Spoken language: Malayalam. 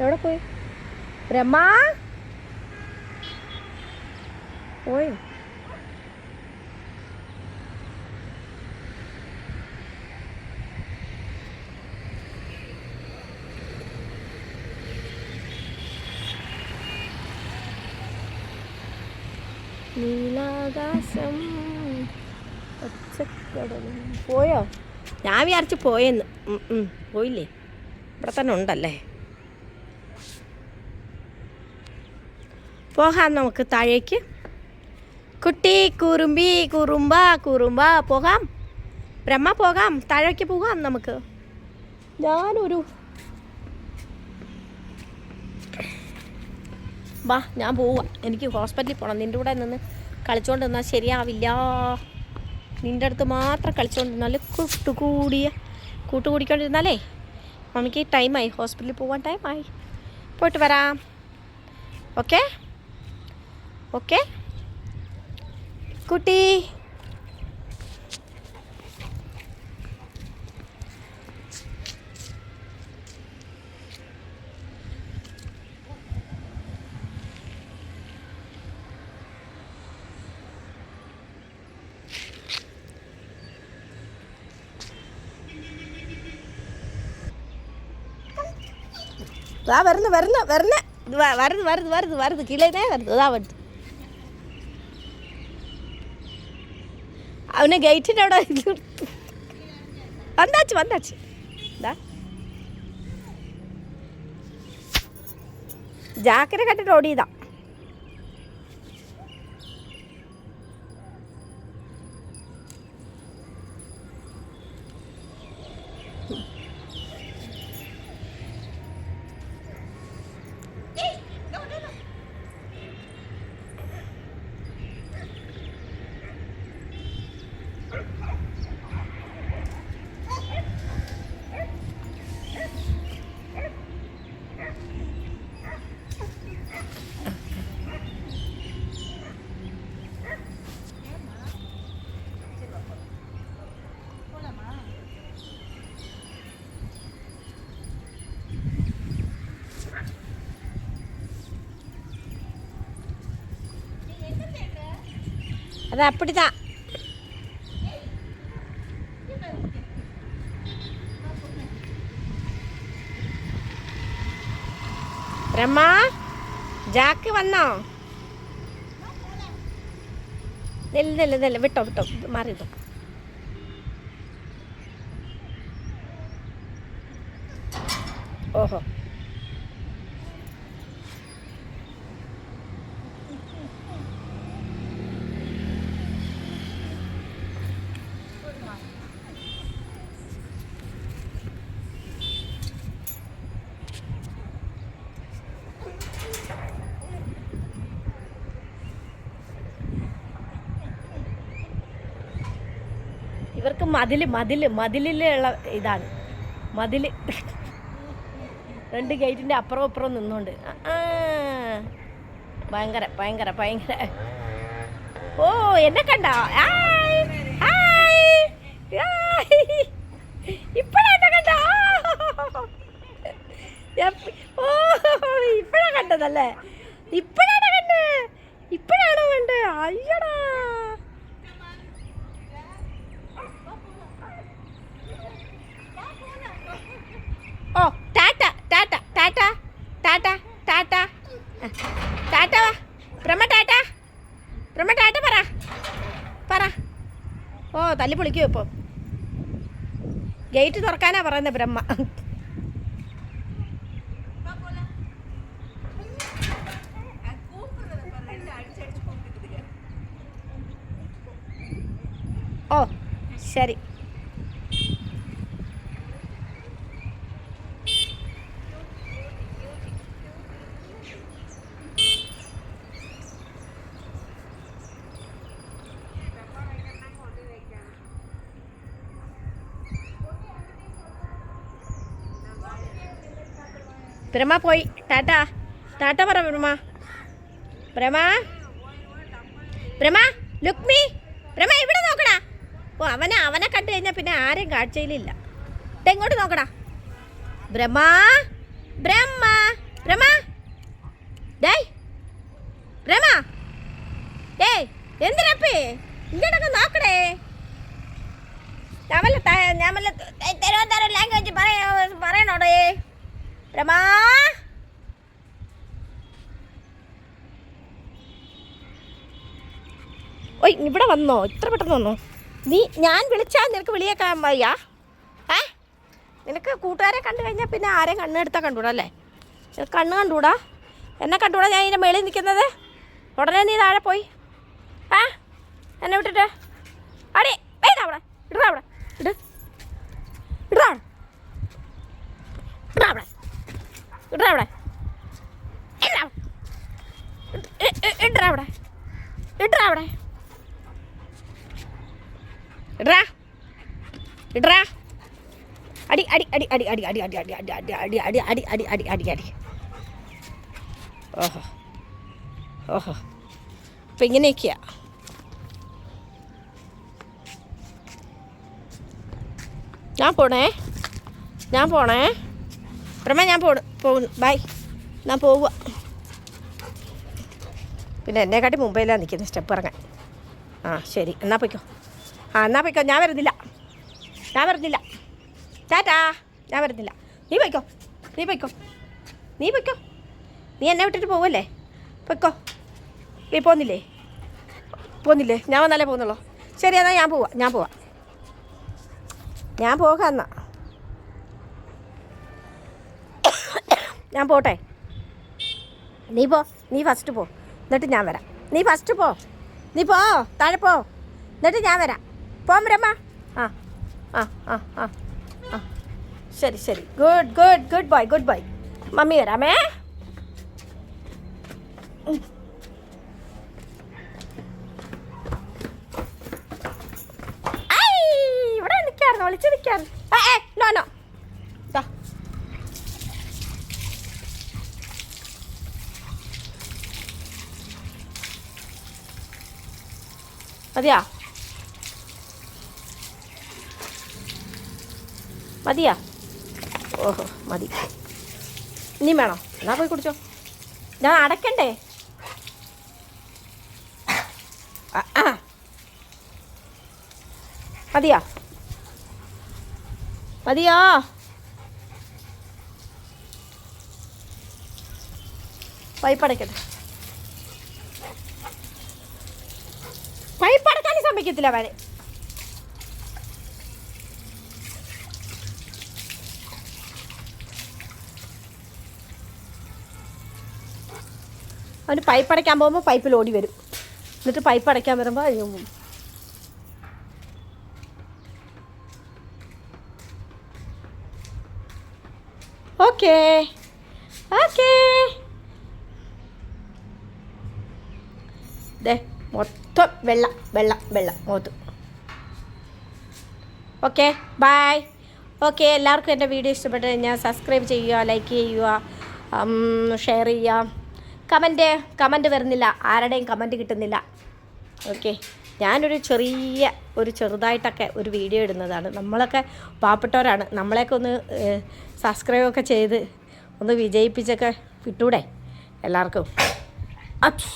എവിടെ പോയി? രമ? പോയി. നീലാകാശം പോയോ? ഞാൻ വിചാരിച്ച് പോയെന്ന്. പോയില്ലേ? ഇവിടെ തന്നെ ഉണ്ടല്ലേ? പോകാം നമുക്ക് താഴേക്ക്. കുട്ടി കുറുമ്പി കുറുമ്പ കുറുമ്പ പോകാം. ബ്രഹ്മ പോകാം. താഴേക്ക് പോകാം നമുക്ക്. ഞാനൊരു വാ ഞാൻ പോവാ എനിക്ക് ഹോസ്പിറ്റലിൽ പോകണം നിന്റെ കൂടെ നിന്ന് കളിച്ചുകൊണ്ട് നിന്നാൽ ശരിയാവില്ല. നിന്റെ അടുത്ത് മാത്രം കളിച്ചോണ്ട് നല്ല കൂട്ടുകൂടിയ കൂട്ടുകൂടിക്കൊണ്ടിരുന്നാലേ മമ്മിക്ക് ടൈമായി ഹോസ്പിറ്റലിൽ പോകാൻ ടൈമായി പോയിട്ട് വരാം. Okay okay? குட்டி. வருது வருது வருது வருது வருது. வருது வருது. கீழே வருது தான் வருது അവന് ഗേറ്റിന്റെ അവിടെ വന്നാച്ചു വന്നാച്ച്. ഇതാ ജാക്കിനെ കണ്ടിട്ട് ഓടിയതാ. அது அப்படிதான் രമ ജാക്ക് വന്നോ നെല്ല് നെല്ല് നെല്ല് വിട്ടോ വിട്ടോ മാറിയതോ ഓഹോ ഇവർക്ക് മതിൽ മതിൽ മതിലിലുള്ള ഇതാണ്. മതിൽ രണ്ട് ഗേറ്റിന്റെ അപ്പുറം അപ്പുറം ആ. ഭയങ്കര ഭയങ്കര ഭയങ്കര. ഓ എന്നെ കണ്ട? ഇപ്പഴാ എന്നെ കണ്ട? ഓ ഇപ്പഴാ കണ്ടതല്ലേ? ഇപ്പഴാണ് കണ്ടേ? ഇപ്പഴാണോ കണ്ടേ? അയ്യടാ ഓ ടാറ്റ ടാറ്റ ടാറ്റ ടാറ്റ ടാറ്റ ടാറ്റ വാ ബ്രഹ്മ ടാറ്റ ബ്രഹ്മ ടാറ്റ പറ പറ ഓ തല്ലി പൊളിക്കോ ഇപ്പോൾ ഗേറ്റ് തുറക്കാനാ പറയുന്നത് ബ്രഹ്മ. ഓ ശരി. ബ്രഹ്മ പോയി ടാറ്റ ടാറ്റ പറ പ്രമ പ്രമ ബ്രഹ്മ ലുക്മി പ്രമ ഇവിടെ നോക്കടാ ഓ അവനെ അവനെ കണ്ടു കഴിഞ്ഞാൽ പിന്നെ ആരെയും കാഴ്ചയിലില്ല. ദേ ഇങ്ങോട്ട് നോക്കടാ. ബ്രഹ്മ ബ്രഹ്മ രമ ഡേയ് രമ ഡേയ് എന്തിനപ്പേ ഇങ്ങോട്ടൊക്കെ നോക്കടേ. ഞാൻ വല്ല ഞാൻ വല്ല ത- തിരുവനന്തപുരം ലാംഗ്വേജ് പറയോ പറയണോടേ? രമാ? ഓയ് ഇവിടെ വന്നോ. ഇത്ര പെട്ടെന്ന് വന്നോ. നീ ഞാൻ വിളിച്ചാൽ നിനക്ക് വിളിയേക്കാൻ വയ്യ? ഏ? നിനക്ക് കൂട്ടുകാരെ കണ്ടു കഴിഞ്ഞാൽ പിന്നെ ആരെയും കണ്ണെടുത്താൽ കണ്ടുകൂടാ അല്ലേ? നിനക്ക് കണ്ണ് കണ്ടൂടാ എന്നെ കണ്ടൂടാ ഞാൻ ഇതിന്റെ മേളിൽ നിൽക്കുന്നത്? ഉടനെ നീ താഴെ പോയി. ആ എന്നെ വിട്ടിട്ട്? അടി വേണ്ട അവിടെ. ഇടാ. ഇടാ അവിടെ. ഇടാ അവിടെ ഇടാ അവിടെ. ഇ- ഇ- ഇടാ അവിടെ ഇടാ അവിടെ ഇടാ ഇടാ അടി അടി അടി അടി അടി അടി അടി അടി അടി അടി അടി അടി അടി അടി അടി അടി അടി ഓഹോ ഓഹോ അപ്പം ഇങ്ങനെയൊക്കെയാ ഞാൻ പോണേ ഞാൻ പോണേ പ്രമ ഞാൻ പോണു പോകുന്നു ബൈ. ഞാൻ പോവുക. പിന്നെ എന്നെക്കാട്ടി മുംബൈയിലാണ് നിൽക്കുന്നത് സ്റ്റെപ്പ് ഇറങ്ങാൻ. ആ ശരി. എന്നാ പൊയ്ക്കോ. ആ എന്നാ പൊയ്ക്കോ. ഞാൻ വരുന്നില്ല. ഞാൻ വരുന്നില്ല. ടാറ്റാ. ഞാൻ വരുന്നില്ല. നീ പൊയ്ക്കോ. നീ പൊയ്ക്കോ. നീ പൊയ്ക്കോ. നീ എന്നെ വിട്ടിട്ട് പോവല്ലേ? പൊയ്ക്കോ. നീ പോന്നില്ലേ? പോന്നില്ലേ? ഞാൻ വന്നാലേ പോകുന്നുള്ളൂ? ശരി എന്നാൽ ഞാൻ പോവാം. ഞാൻ പോവാം. ഞാൻ പോകാം എന്നാ. ഞാൻ പോട്ടെ. നീ പോ നീ ഫസ്റ്റ് പോ. എന്നിട്ട് ഞാൻ വരാം. നീ ഫസ്റ്റ് പോ. നീ പോ താഴെ പോ. എന്നിട്ട് ഞാൻ വരാം. പോം രമ്മ ആ ആ ആ ആ ആ. ശരി ശരി. Good good good boy good boy mummy വരാമേ ഉം. ഐ, ഇവിടെ നിൽക്കായിരുന്നു വിളിച്ച് നിൽക്കായിരുന്നു ഏ ഏ നോ നോ ദാ മതിയാ? മതിയാ? ഓഹോ മതി. ഇനി വേണോ? എന്നാ പോയി കുടിച്ചോ. ഞാൻ അടക്കണ്ടേ ആ. മതിയാ? മതിയോ? പൈപ്പ് അടയ്ക്കട്ടെ പൈപ്പ് അടക്കാനും സമ്മതിക്കത്തില്ല അവന് അവന് പൈപ്പ് അടയ്ക്കാൻ പോകുമ്പോൾ പൈപ്പിൽ ഓടി വരും. എന്നിട്ട് പൈപ്പ് അടയ്ക്കാൻ വരുമ്പോൾ അയ്യോ. പോകും ഓക്കേ. ഓക്കേ. ദേ മൊത്തം വെള്ളം വെള്ളം വെള്ളം. മുഖത്ത് ഓക്കെ ബായ്. ഓക്കെ എല്ലാവർക്കും എന്റെ വീഡിയോ ഇഷ്ടപ്പെട്ട് കഴിഞ്ഞാൽ സബ്സ്ക്രൈബ് ചെയ്യുക ലൈക്ക് ചെയ്യുക ഷെയർ ചെയ്യുക. കമന്റ് കമന്റ് വരുന്നില്ല. ആരുടെയും കമന്റ് കിട്ടുന്നില്ല. ഓക്കെ ഞാനൊരു ചെറിയ ഒരു ചെറുതായിട്ടൊക്കെ ഒരു വീഡിയോ ഇടുന്നതാണ്. നമ്മളൊക്കെ പാവപ്പെട്ടവരാണ്. നമ്മളെയൊക്കെ ഒന്ന് സബ്സ്ക്രൈബ് ഒക്കെ ചെയ്ത് ഒന്ന് വിജയിപ്പിച്ചൊക്കെ വിട്ടൂടെ എല്ലാവർക്കും. അച്ച്